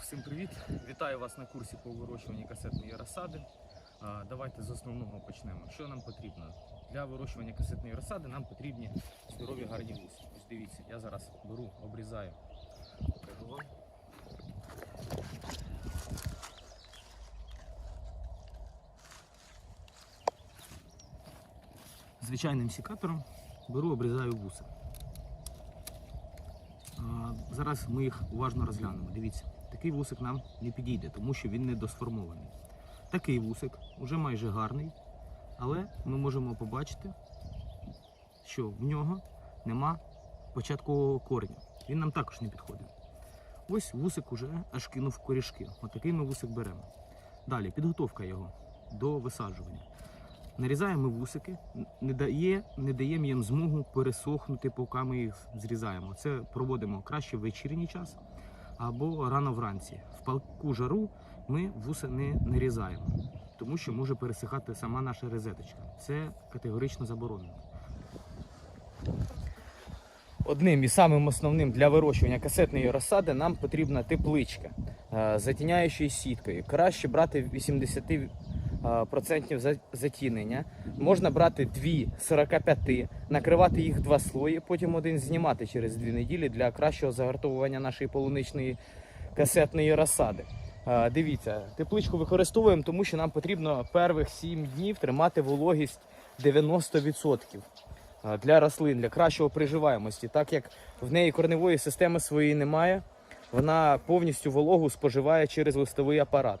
Всім привіт! Вітаю вас на курсі по вирощуванню касетної розсади. Давайте з основного почнемо. Що нам потрібно? Для вирощування касетної розсади нам потрібні здорові гарні вуси. Ось дивіться, я зараз беру, обрізаю. Покажу. Звичайним сікатором беру, обрізаю вуса. Зараз ми їх уважно розглянемо. Дивіться, такий вусик нам не підійде, тому що він недосформований. Такий вусик вже майже гарний, але ми можемо побачити, що в нього нема початкового кореню. Він нам також не підходить. Ось вусик уже аж кинув корішки. Отакий ми вусик беремо. Далі підготовка його до висаджування. Нарізаємо вусики, не, дає, не даємо їм змогу пересохнути, поки ми їх зрізаємо. Це проводимо краще в вечірній час або рано вранці. В палку жару ми вуса не нарізаємо, тому що може пересихати сама наша розеточка. Це категорично заборонено. Одним і самим основним для вирощування касетної розсади нам потрібна тепличка е, затіняючою сіткою. Краще брати 80 е, процентів затінення. Можна брати дві 45, накривати їх два слої, потім один знімати через дві неділі для кращого загартовування нашої полуничної касетної розсади. Е, Дивіться, тепличку використовуємо, тому що нам потрібно перших 7 днів тримати вологість 90% е, для рослин, для кращого приживаємості, так як в неї корневої системи своєї немає, вона повністю вологу споживає через листовий апарат.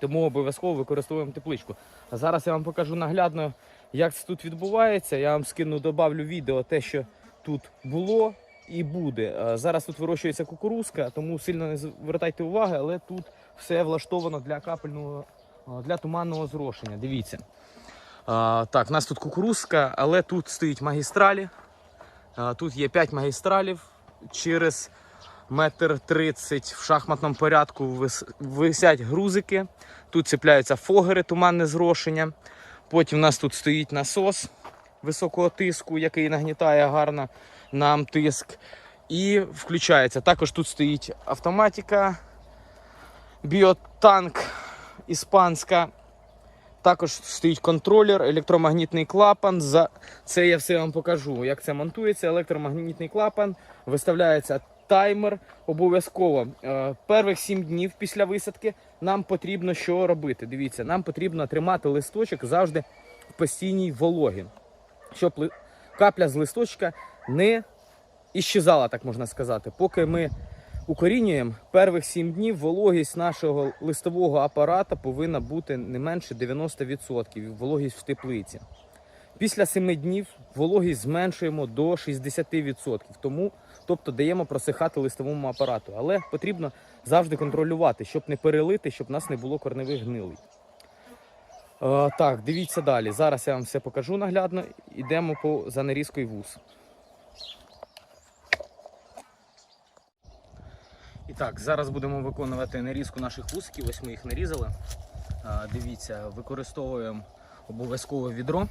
Тому обов'язково використовуємо тепличку. А зараз я вам покажу наглядно, як це тут відбувається. Я вам скину, добавлю відео те, що тут було і буде. Зараз тут вирощується кукурузка, тому сильно не звертайте уваги, але тут все влаштовано для капельного, для туманного зрошення. Дивіться. А, так, у нас тут кукурузка, але тут стоїть магістралі. А, тут є 5 магістралів через метр тридцять в шахматному порядку висять грузики. Тут цепляються фогери, туманне зрошення. Потім у нас тут стоїть насос високого тиску, який нагнітає гарно нам тиск. І включається. Також тут стоїть автоматика, біотанк іспанська. Також стоїть контролер, електромагнітний клапан. За це я все вам покажу. Як це монтується. Електромагнітний клапан, виставляється таймер. Обов'язково е, перших 7 днів після висадки нам потрібно що робити. Дивіться, нам потрібно тримати листочок завжди в постійній вологі, щоб капля з листочка не іщезала, так можна сказати. Поки ми укорінюємо перших 7 днів вологість нашого листового апарата повинна бути не менше 90% вологість в теплиці. Після 7 днів вологість зменшуємо до 60%, тому, тобто даємо просихати листовому апарату. Але потрібно завжди контролювати, щоб не перелити, щоб у нас не було корневих гнилий. Е, так, дивіться далі. Зараз я вам все покажу наглядно. Йдемо по за нарізкою вуз. І так, зараз будемо виконувати нарізку наших вусиків. Ось ми їх нарізали. А, дивіться, використовуємо обов'язково відро.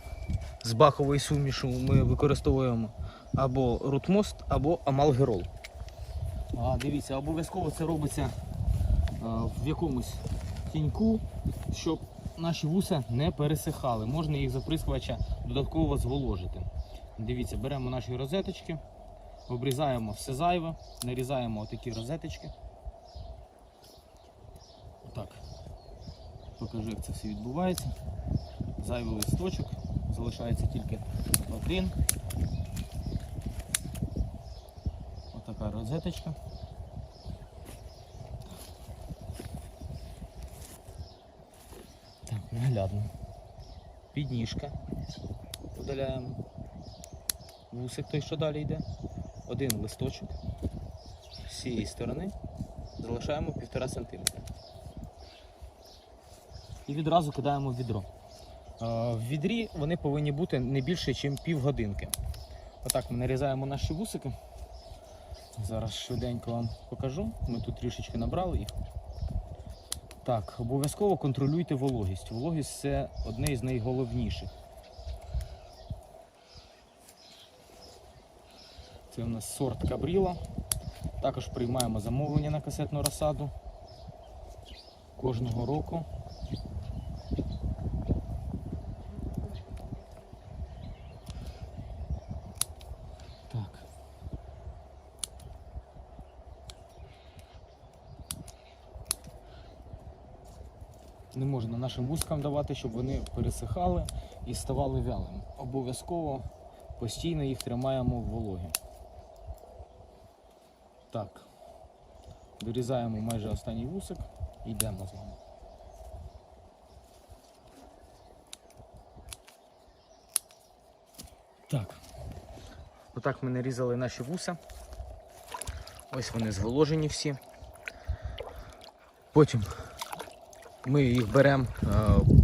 З бахової сумішу ми використовуємо або рутмост, або амалгерол. А, дивіться, обов'язково це робиться а, в якомусь тіньку, щоб наші вуса не пересихали. Можна їх заприскувача додатково зволожити. Дивіться, беремо наші розеточки, обрізаємо все зайве, нарізаємо отакі розеточки. Так. Покажу, як це все відбувається. Зайвий листочок, залишається тільки один. Отака розеточка. Так, наглядно. Підніжка. Удаляємо. Вусик той, що далі йде. Один листочок. З цієї сторони залишаємо 1,5 см. І відразу кидаємо в відро. В відрі вони повинні бути не більше, ніж півгодинки. Отак ми нарізаємо наші вусики. Зараз швиденько вам покажу. Ми тут трішечки набрали їх. Так, обов'язково контролюйте вологість. Вологість це одне із найголовніших. Це у нас сорт Кабріла. Також приймаємо замовлення на касетну розсаду. кожного року. Не можна нашим вузкам давати, щоб вони пересихали і ставали вялими. Обов'язково постійно їх тримаємо в вологі. Так. Вирізаємо майже останній вусик і йдемо з вами. Так. Отак ми нарізали наші вуса. Ось вони зволожені всі. Потім ми їх беремо е,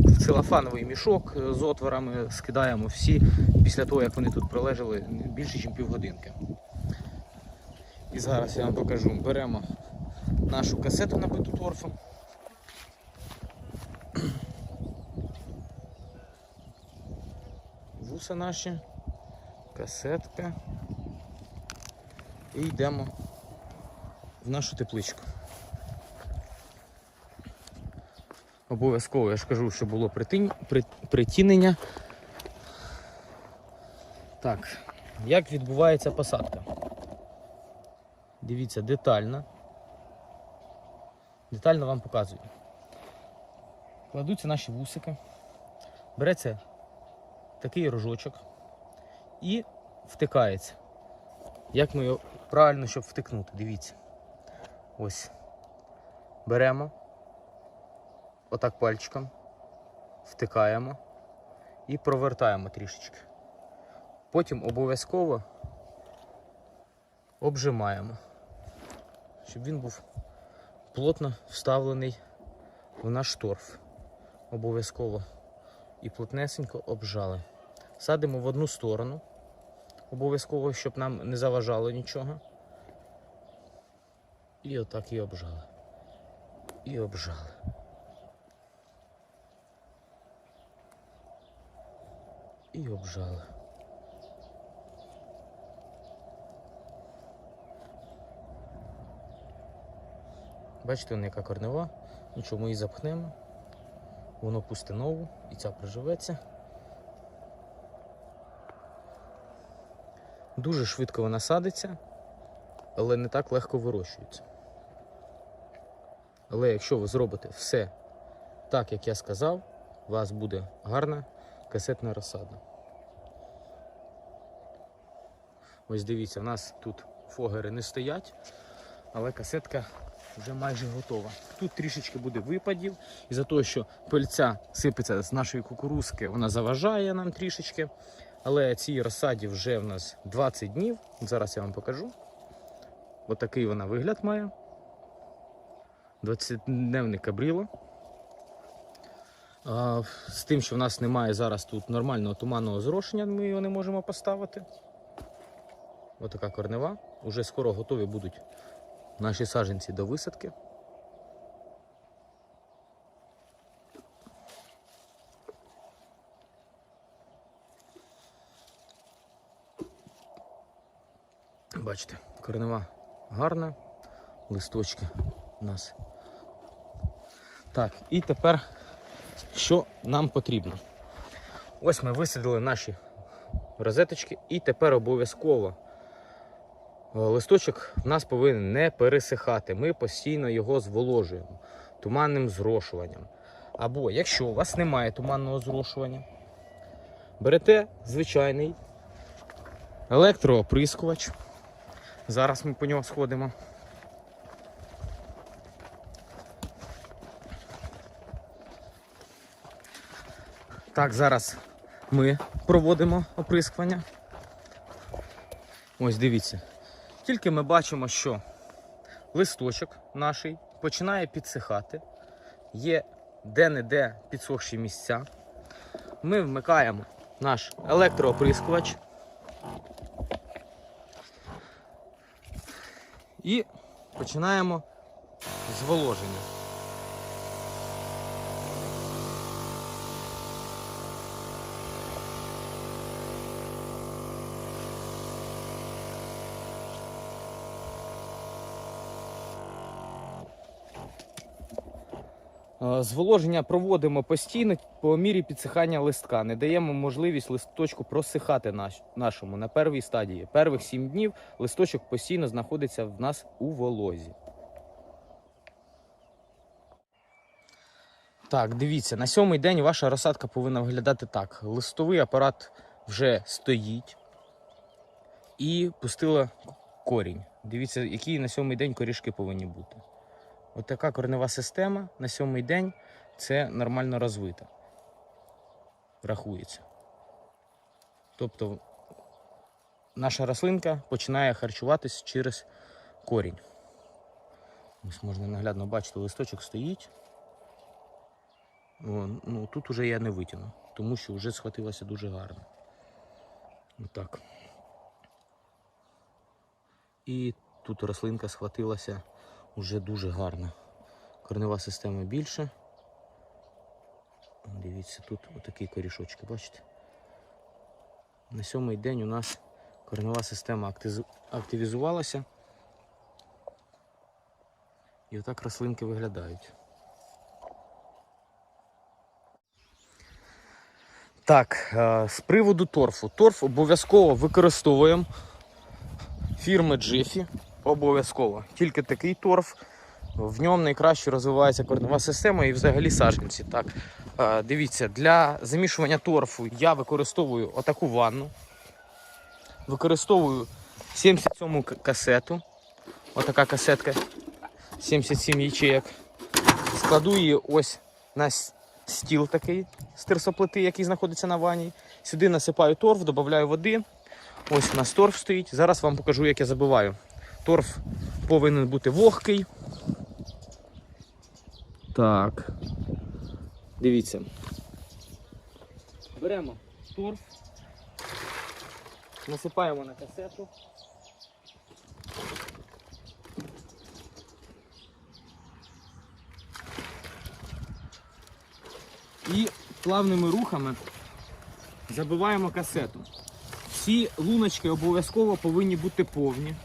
в целофановий мішок е, з отворами, скидаємо всі після того, як вони тут пролежали більше, ніж півгодинки. І зараз я вам покажу. Беремо нашу касету набиту торфом. Вуса наші, касетка. І йдемо в нашу тепличку. Обов'язково я ж кажу, що було притин... при- притінення. Так, як відбувається посадка? Дивіться, детально. Детально вам показую. Кладуться наші вусики. Береться такий рожочок і втикається. Як ми його правильно, щоб втикнути, дивіться. Ось. Беремо. Отак пальчиком. Втикаємо і провертаємо трішечки. Потім обов'язково обжимаємо, щоб він був плотно вставлений в наш торф. Обов'язково і плотнесенько обжали. Садимо в одну сторону, обов'язково, щоб нам не заважало нічого. І отак і обжали. І обжали. І обжали. Бачите, вона яка корнева. Нічого, ми її запхнемо. Воно пусте нову і ця приживеться. Дуже швидко вона садиться, але не так легко вирощується. Але якщо ви зробите все так, як я сказав, у вас буде гарна касетна розсада. Ось дивіться, у нас тут фогери не стоять, але касетка вже майже готова. Тут трішечки буде випадів, і за того, що пильця сипеться з нашої кукурузки, вона заважає нам трішечки. Але цій розсаді вже в нас 20 днів. Зараз я вам покажу. Отакий вона вигляд має. 20-дневне кабріло. З тим, що в нас немає зараз тут нормального туманного зрошення, ми його не можемо поставити. Отака корнева. Уже скоро готові будуть наші саджанці до висадки. Бачите, корнева гарна, листочки у нас. Так, і тепер що нам потрібно? Ось ми висадили наші розеточки, і тепер обов'язково е, листочок в нас повинен не пересихати. Ми постійно його зволожуємо туманним зрошуванням. Або якщо у вас немає туманного зрошування, берете звичайний електрооприскувач. Зараз ми по нього сходимо. Так, зараз ми проводимо оприскування. Ось дивіться. Тільки ми бачимо, що листочок наш починає підсихати, є де-не-де підсохші місця. Ми вмикаємо наш електрооприскувач і починаємо зволоження. Зволоження проводимо постійно по мірі підсихання листка. Не даємо можливість листочку просихати наш, нашому на первій стадії. Первих 7 днів листочок постійно знаходиться в нас у волозі. Так, дивіться, на сьомий день ваша розсадка повинна виглядати так. Листовий апарат вже стоїть і пустила корінь. Дивіться, які на сьомий день корішки повинні бути. От така коренева система на сьомий день це нормально розвита. Рахується. Тобто наша рослинка починає харчуватись через корінь. Ось можна наглядно бачити, листочок стоїть. О, ну, тут уже я не витягну, тому що вже схватилося дуже гарно. Отак. І тут рослинка схватилася вже дуже гарно. Корнева система більше. Дивіться, тут отакі корішочки, бачите? На сьомий день у нас корнева система активізувалася. І отак рослинки виглядають. Так, е, з приводу торфу. Торф обов'язково використовуємо фірми Jiffy. Обов'язково. Тільки такий торф. В ньому найкраще розвивається корнева система і взагалі саджанці. Так, е, дивіться, для замішування торфу я використовую отаку ванну. Використовую 77 к- касету. Отака касетка 77 ячеек. Складу її ось на стіл такий з терсоплити, який знаходиться на ванні. Сюди насипаю торф, додаю води. Ось у нас торф стоїть. Зараз вам покажу, як я забиваю. Торф повинен бути вогкий. Так. Дивіться. Беремо торф, насипаємо на касету. І плавними рухами забиваємо касету. Всі луночки обов'язково повинні бути повні.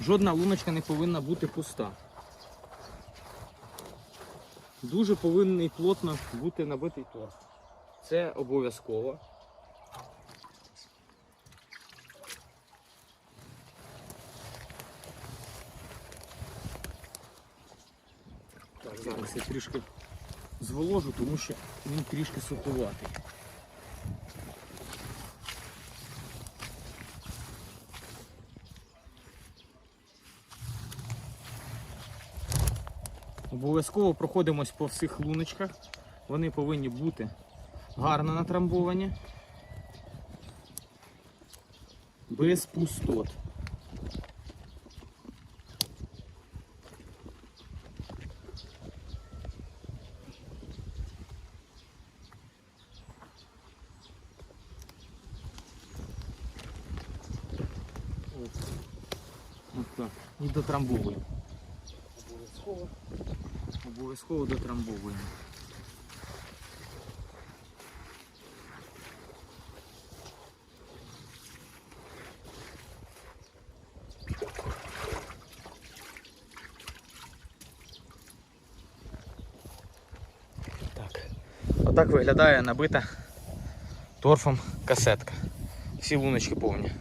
Жодна луночка не повинна бути пуста. Дуже повинний плотно бути набитий торф. Це обов'язково. Зараз я трішки зволожу, тому що він трішки суховатий. Обов'язково проходимось по всіх луночках. Вони повинні бути гарно натрамбовані. Без пустот. От. От так. І дотрамбовуємо. Обов'язково. Обов'язково дотрамбовуємо. Так. Отак виглядає набита торфом касетка. Всі луночки повні.